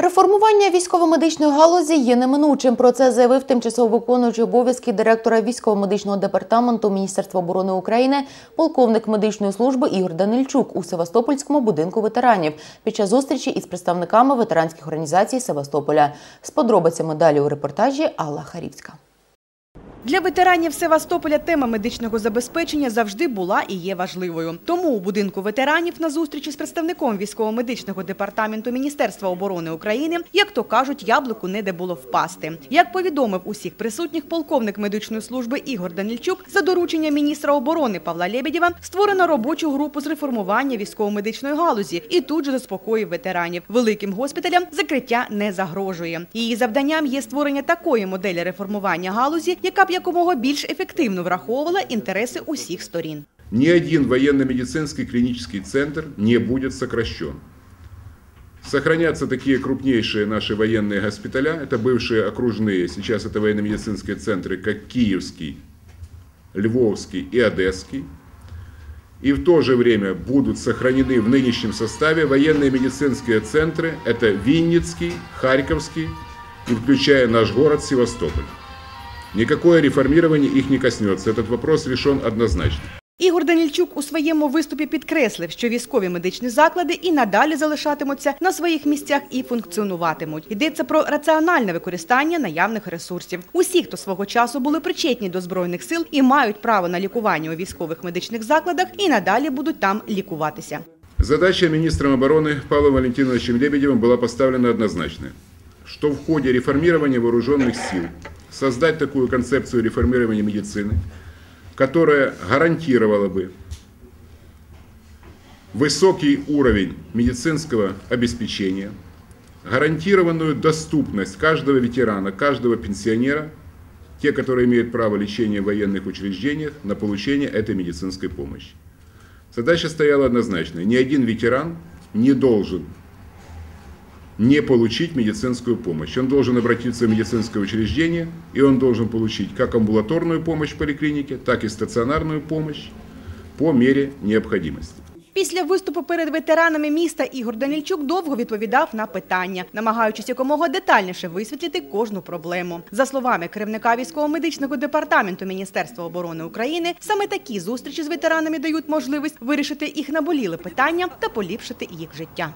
Реформування військово-медичної галузі є неминучим. Про це заявив тимчасово виконуючий обов'язки директора військово-медичного департаменту Міністерства оборони України, полковник медичної служби Ігор Данильчук у Севастопольському будинку ветеранів під час зустрічі із представниками ветеранських організацій Севастополя. З подробицями далі у репортажі Алла Харівська. Для ветеранів Севастополя тема медичного забезпечення завжди була і є важливою. Тому у будинку ветеранів на зустрічі з представником військово-медичного департаменту Міністерства оборони України, як то кажуть, яблуку не де було впасти. Як повідомив усіх присутніх полковник медичної служби Ігор Данільчук, за доручення міністра оборони Павла Лебедєва створено робочу групу з реформування військово-медичної галузі і тут же заспокоїв ветеранів. Великим госпіталям закриття не загрожує. Її завданням є створення такої моделі реформування галузі, яка б якомога більш ефективно враховувала інтереси усіх сторін. Ни один военно-медицинский клинический центр не будет сокращен. Сохранятся такие крупнейшие наши военные госпиталя, это бывшие окружные, сейчас это военно-медицинские центры, как Киевский, Львовский и Одесский. И в то же время будут сохранены в нынешнем составе военные медицинские центры, это Винницкий, Харьковский и включая наш город Севастополь. Никакое реформирование их не коснется, этот вопрос решен однозначно. Ігор Данільчук у своєму виступі підкреслив, що військові медичні заклади і надалі залишатимуться на своїх місцях і функціонуватимуть. Йдеться про раціональне використання наявних ресурсів. Усі, хто свого часу були причетні до збройних сил і мають право на лікування у військових медичних закладах, і надалі будуть там лікуватися. Задача министром обороны Павлом Валентиновичем Лебедевым была поставлена однозначная, что в ходе реформирования вооруженных сил создать такую концепцию реформирования медицины, которая гарантировала бы высокий уровень медицинского обеспечения, гарантированную доступность каждого ветерана, каждого пенсионера, те, которые имеют право лечения в военных учреждениях, на получение этой медицинской помощи. Задача стояла однозначная. Ни один ветеран не должен не получить медицинскую помощь. Он должен обратиться в медицинское учреждение, и он должен получить как амбулаторную помощь в поликлинике, так и стационарную помощь по мере необходимости. Після виступу перед ветеранами міста Ігор Данільчук довго відповідав на питання, намагаючись якомога детальніше висвітлити кожну проблему. За словами керівника військово-медичного департаменту Міністерства оборони України, саме такі зустрічі з ветеранами дають можливість вирішити їх наболіли питання та поліпшити їх життя.